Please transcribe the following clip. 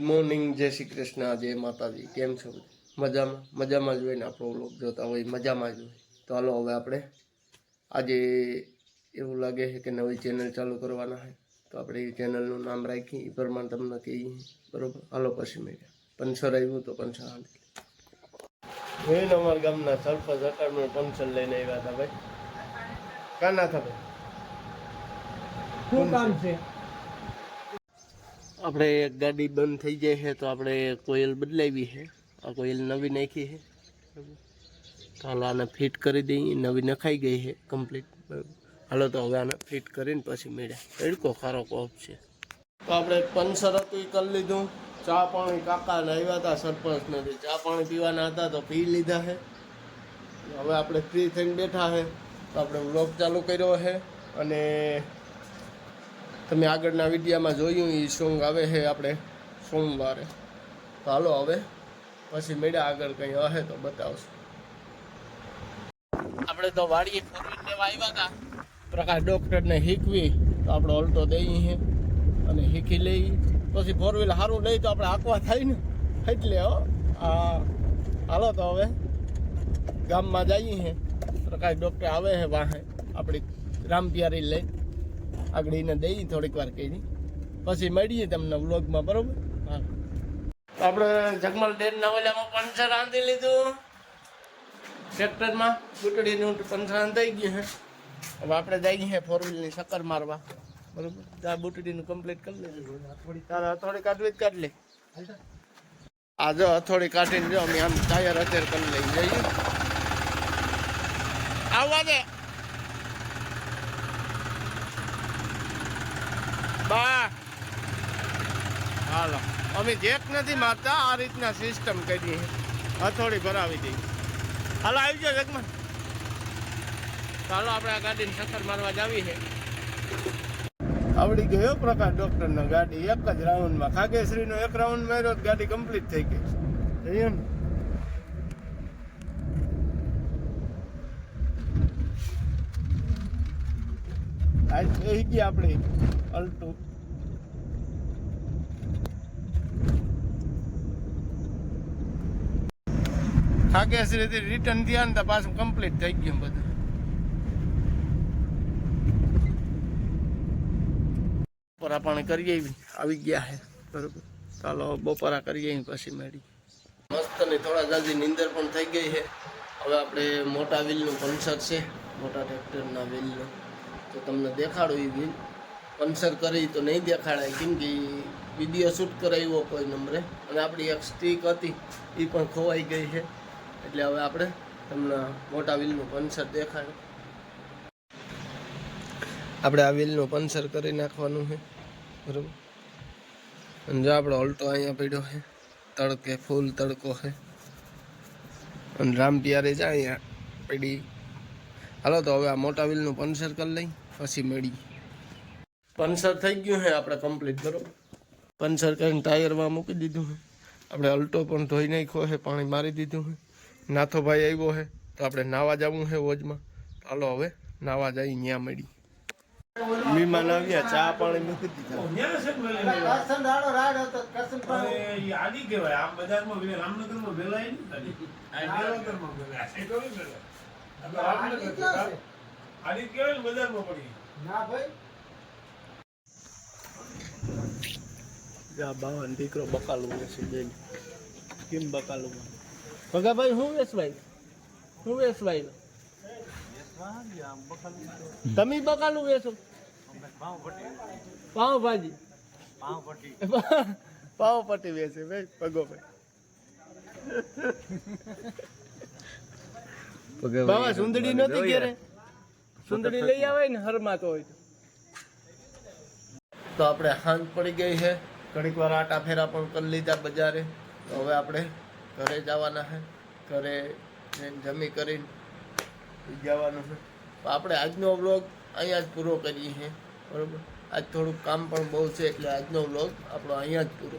Morning જય શ્રી કૃષ્ણ, જય માતાજી. કેમ છો મજામાં? મજામાં જ હોય ને આપણો લોક જોતા હોય, મજામાં જ હોય. તો હાલો હવે આપણે આજે એવું લાગે છે કે નવી ચેનલ ચાલુ કરવાના છે. તો આપણે એ ચેનલનું નામ રાખી એ પ્રમાણે તમને કહીએ. બરોબર? હાલો પછી મેં પંચર આવ્યું તો પંચર હાલી. જોઈને અમારા ગામના સરપંચ અકાળમાં પંચર લઈને આવ્યા હતા ભાઈ. કાના હતા ભાઈ? શું કામ છે? આપણે એક ગાડી બંધ થઈ જાય છે તો આપણે કોયલ બદલાવી છે. આ કોયલ નવી નાખી છે. હાલો આને ફિટ કરી દઈએ. નવી નખાઈ ગઈ છે કમ્પ્લીટ. હાલો તો હવે આને ફિટ કરીને પછી મેળ્યા. એડકો ખારો કોપ છે. તો આપણે પંચર હતું કરી લીધું. ચા પાણી કાકા ને હતા સરપંચ નથી ચા પાણી પીવાના હતા તો પી લીધા છે. હવે આપણે ફ્રી થઈને બેઠા છે. તો આપણે વ્લોગ ચાલુ કર્યો છે. અને તમે આગળના વિડીયામાં જોયું એ સોંગ આવે છે આપણે સોમવારે. તો હાલો હવે પછી મેળા આગળ કંઈ હશે તો બતાવશું. આપણે તો વાડીએ ફોર વ્હીલ લેવા આવ્યા હતા પ્રકાશ ડૉક્ટરને શીખવી તો આપણે ઓલટો દઈએ છે અને શીખી લઈ પછી ફોર વ્હીલ સારું લઈ તો આપણે હાંકવા થાય ને. એટલે હો આ હાલો તો હવે ગામમાં જઈએ છે પ્રકાશ ડૉક્ટર આવે છે વાહે. આપણી રામપિયારી લઈ. આગળ એને દઈ થોડીક વાર કરી. પછી મળીએ તમને વ્લોગમાં બરોબર? હા. આપણે જગમલ ડેર નવલામાં પંચર રાંધી લીધું. ટ્રેક્ટરમાં ગુટડીનું પંચર રાંધાઈ ગયું છે. હવે આપણે જઈએ છીએ ફોર વ્હીલની ચક્કર મારવા. બરોબર? ત્યાં બુટડીનું કમ્પ્લીટ કરી લીધું તારા હથોડી કાઢવી જ કાઢ લે. આ જો હથોડી કાઢીને જો અમે આમ ટાયર અત્યારે કરી લઈ જઈએ. આવવા દે બા. હાલો. અમે જેક નથી મારતા, આ રીતના સિસ્ટમ કરી હથોડી ભરાવી દઈએ. હાલો, આવી જાઓ જગમાં ચાલો, આપણે આ ગાડીને ચક્કર મારવા જાવી છે. આવડી ગયો પ્રકાશ ડોક્ટરનો ગાડી. એક જ રાઉન્ડમાં. ખાગેશ્રીનો એક રાઉન્ડ માર્યો ગાડી કમ્પ્લીટ થઈ ગઈ. જોયું ને. આજ થઈ ગઈ આપણી. અલ્ટો. ખાગેશ્રીથી રિટર્ન થયા ને પાછું કમ્પ્લીટ થઈ ગયું બધું. બપોરા પાણી કરીએ આવી આવી ગયા છે. બરોબર. ચાલો બપોરા કરીએ પછી મેળી મસ્ત ને થોડા જલ્દી નીંદર પણ થઈ ગઈ છે. હવે આપણે મોટા વ્હીલનું પંચર છે. મોટા ટ્રેક્ટરના વ્હીલનું તો તમને દેખાડો એ વ્હીલ પંચર કરી તો નહીં દેખાડાય. કેમ કે વીડિયો શૂટ કરાવ્યો કોઈ નંબરે. અને આપણી એક સ્ટીક હતી એ પણ ખોવાઈ ગઈ છે. એટલે હવે આપણે તમને મોટા વ્હીલનું પંચર દેખાડો આપણે આ વ્હીલનું પંચર કરી નાખવાનું છે. બરાબર? અને જો આપણો ઓલ્ટો અહીંયા પડ્યો છે. તડકે ફૂલ તડકો છે. અને રામ પિયારે જાય અહીંયા પડી. હાલો તો હવે આ મોટા વ્હીલનું પંચર કરી લઈ પછી મળી પંચર થઈ ગયું છે આપણે કમ્પ્લીટ બરોબર પંચર કરીને ટાયરમાં મૂકી દીધું છે આપણે અલ્ટો પણ ધોઈ નાખ્યો છે પાણી મારી દીધું છે નાથોભાઈ આવ્યો છે તો આપણે નાવા જવું છે વોજમાં હાલો હવે નાવા જઈ ત્યાં મળી. મહેમાન આવ્યા ચા પાણી મૂકી દીધા. આડી કહેવાય આમ બજારમાં વેલા રામનગરમાં વેલાય નહીં આડી. આ દેવનગરમાં વેલાય. આ તો નહીં વેલાય. આ તો રામનગર છે. આડી કહેવાય ને બજારમાં પડી જા બાવન દીકરો બકાલું વેચી બેન. કેમ બકાલું? ભગાભાઈ શું વેચવાય શું વેચવાય તમે બકાલું વેચો પાવભાજી પાવપટ્ટી વેચે ભાઈ. ભગોભાઈ બાબા સુંદડી નહોતી ઘેરે? સુંદડી લઈ આવે ને હરમાતો હોય તો. તો આપણે હાંજ પડી ગઈ છે. ઘણીક વાર આટા ફેરા પણ કરી લીધા બજારે. તો હવે આપણે ઘરે જવાના છે ઘરે જમી કરીને જવાનું છે તો આપણે આજનો વ્લોગ અહીંયા જ પૂરો કરીએ છીએ બરાબર? આજ થોડુંક કામ પણ બહુ છે એટલે આજનો વ્લોગ આપણો અહીંયા જ પૂરો.